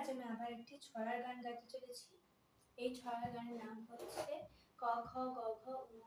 আজ আমি আবার একটি ছড়ার গান গাইতে চলেছি। এই ছড়ার গানের নাম হচ্ছে ক খ গ ঘ ঙ।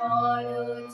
follow